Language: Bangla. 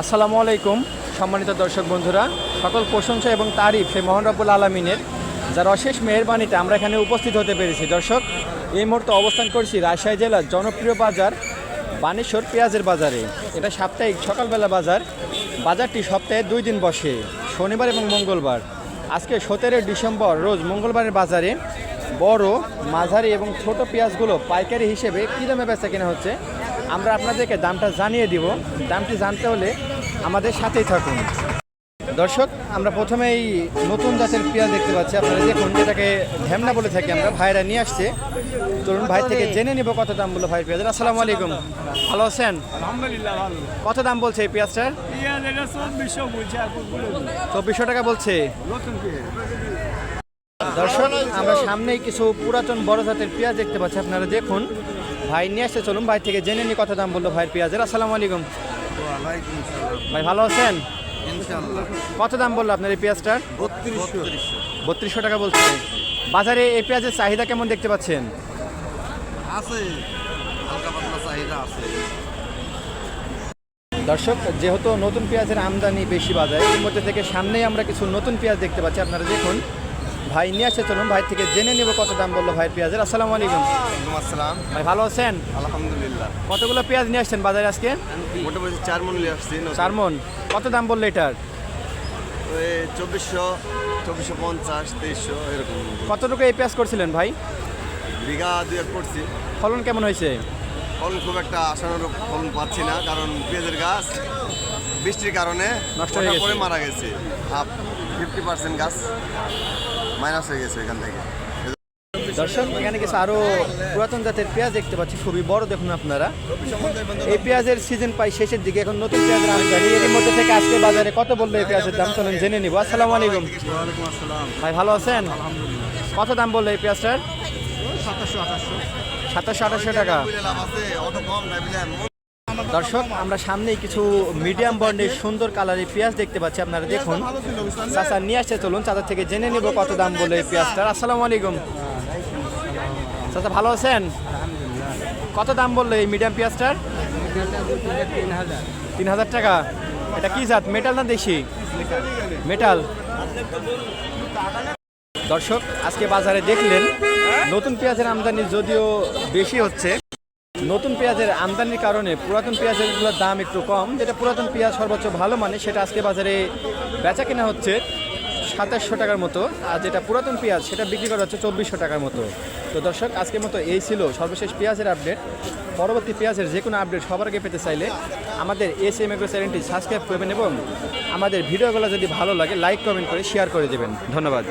আসসালামু আলাইকুম, সম্মানিত দর্শক বন্ধুরা। সকল প্রশংসা এবং তারিফ সেই মোহন রব্বুল আলমিনের। যার অশেষ মেহরবানিতে আমরা এখানে উপস্থিত হতে পেরেছি। দর্শক, এই মুহূর্তে অবস্থান করছি রাজশাহী জেলার জনপ্রিয় বাজার, বানেশ্বর পেঁয়াজের বাজারে। এটা সাপ্তাহিক সকালবেলা বাজার। বাজারটি সপ্তাহে দুই দিন বসে, শনিবার এবং মঙ্গলবার। আজকে সতেরোই ডিসেম্বর, রোজ মঙ্গলবারের বাজারে বড়, মাঝারি এবং ছোট পেঁয়াজগুলো পাইকারি হিসেবে কী দামে বেচা কেনা হচ্ছে? আমরা আপনাদেরকে দামটা জানিয়ে দিব। দামটি জানতে হলে আমাদের সাথেই থাকুন। দর্শক আমরা প্রথমেই নতুন জাতের পেঁয়াজ দেখতে পাচ্ছি। আপনারা দেখুন যেটাকে ঢ্যামনা বলে থাকি আমরা ভাইরা নিয়ে আসছে। তরুণ ভাই থেকে জেনে নিব কত দাম বলল ভাই পেঁয়াজের। আসসালামু আলাইকুম। ভালো আছেন? আলহামদুলিল্লাহ ভালো। কত দাম বলছে এই পেঁয়াজটার? চব্বিশশো টাকা বলছে? দর্শক আমরা সামনেই কিছু পুরাতন বড় জাতের পেঁয়াজ দেখতে পাচ্ছি। আপনারা দেখুন ভাই নিয়ে আসতে চলুন ভাই থেকে জেনে নি কত দাম বলল ভাইয়ের পেঁয়াজের। আসসালামু আলাইকুম। ভাই ভালো আছেন? কত দাম বলল আপনার এই পেঁয়াজটার? বত্রিশশো। টাকা বলছে। বাজারে এই পেঁয়াজের চাহিদা কেমন দেখতে পাচ্ছেন? আছে চাহিদা আছে। দর্শক যেহেতু নতুন পেঁয়াজের আমদানি বেশি বাজারে এর মধ্যে থেকে সামনেই আমরা কিছু নতুন পেঁয়াজ দেখতে পাচ্ছি। আপনারা দেখুন ভাই নিয়ে আসতে চলুন ভাই থেকে জেনে নেব কত দাম বলল ভাইয়ের পেঁয়াজের। আসসালামু আলাইকুম। আসসালাম। ভাই ভালো আছেন? আলহামদুলিল্লাহ। কতগুলো পেঁয়াজ নিয়ে আসছেন বাজারে আজকে? মোটামুটি চার মন নিয়ে আসছি চার মন। কত দাম বলল এটার? ওই চব্বিশশো চব্বিশশো পঞ্চাশ তেইশশো এরকম। কতটুকু এই পেঁয়াজ করছিলেন ভাই? বিঘা দুই এক করছি। ফলন কেমন হয়েছে? ফলন খুব একটা আশানুরূপ ফলন পাচ্ছি না কারণ পেঁয়াজের গাছ বৃষ্টির কারণে নষ্ট হয়ে। মারা গেছে। হাফ ফিফটি পার্সেন্ট গাছ। মাইনাস হয়ে গেছে এখান থেকে। দর্শক এখানে কিছু আরও পুরাতন জাতের পেঁয়াজ দেখতে পাচ্ছি খুবই বড় দেখুন আপনারা। এই পেঁয়াজের সিজন পাই শেষের দিকে এখন নতুন পেঁয়াজের আমদানি এর মধ্যে থেকে আজকে বাজারে কত বলল এই পেঁয়াজের দাম? চলুন জেনে নিব। আসসালামু আলাইকুম। ভাই ভালো আছেন? কত দাম বলল এই পেঁয়াজটার? সাতাশশো আঠাশশো। সাতাশশো আঠাশশো টাকা। দর্শক, আমরা সামনেই কিছু মিডিয়াম বর্ণের সুন্দর কালারের পেঁয়াজ দেখতে পাচ্ছি। আপনারা দেখুন। চাচা, নিয়ে আসছে, চলুন। চাচা থেকে জেনে নিব কত দাম বলল এই পেঁয়াজটার। আসসালামু আলাইকুম। চাচা, ভালো আছেন? কত দাম বলল এই মিডিয়াম পেঁয়াজটার? তিন হাজার টাকা। এটা কি জাত? মেটাল না দেশি? মেটাল। দর্শক, আজকে বাজারে দেখলেন, নতুন পেঁয়াজের আমদানি যদিও বেশি হচ্ছে নতুন পেঁয়াজের আমদানির কারণে পুরাতন পেঁয়াজেরগুলোর দাম একটু কম। যেটা পুরাতন পেঁয়াজ সর্বোচ্চ ভালো মানে সেটা আজকে বাজারে বেচা কেনা হচ্ছে সাতাশশো টাকার মতো। আর যেটা পুরাতন পেঁয়াজ, সেটা বিক্রি করা হচ্ছে চব্বিশশো টাকার মতো। তো দর্শক, আজকের মতো এই ছিল সর্বশেষ পেঁয়াজের আপডেট। পরবর্তী পেঁয়াজের যে কোনো আপডেট সবার আগে পেতে চাইলে আমাদের এস এম এগ্রো চ্যানেলটি সাবস্ক্রাইব করবেন এবং আমাদের ভিডিওগুলো যদি ভালো লাগে, লাইক, কমেন্ট করে শেয়ার করে দেবেন। ধন্যবাদ।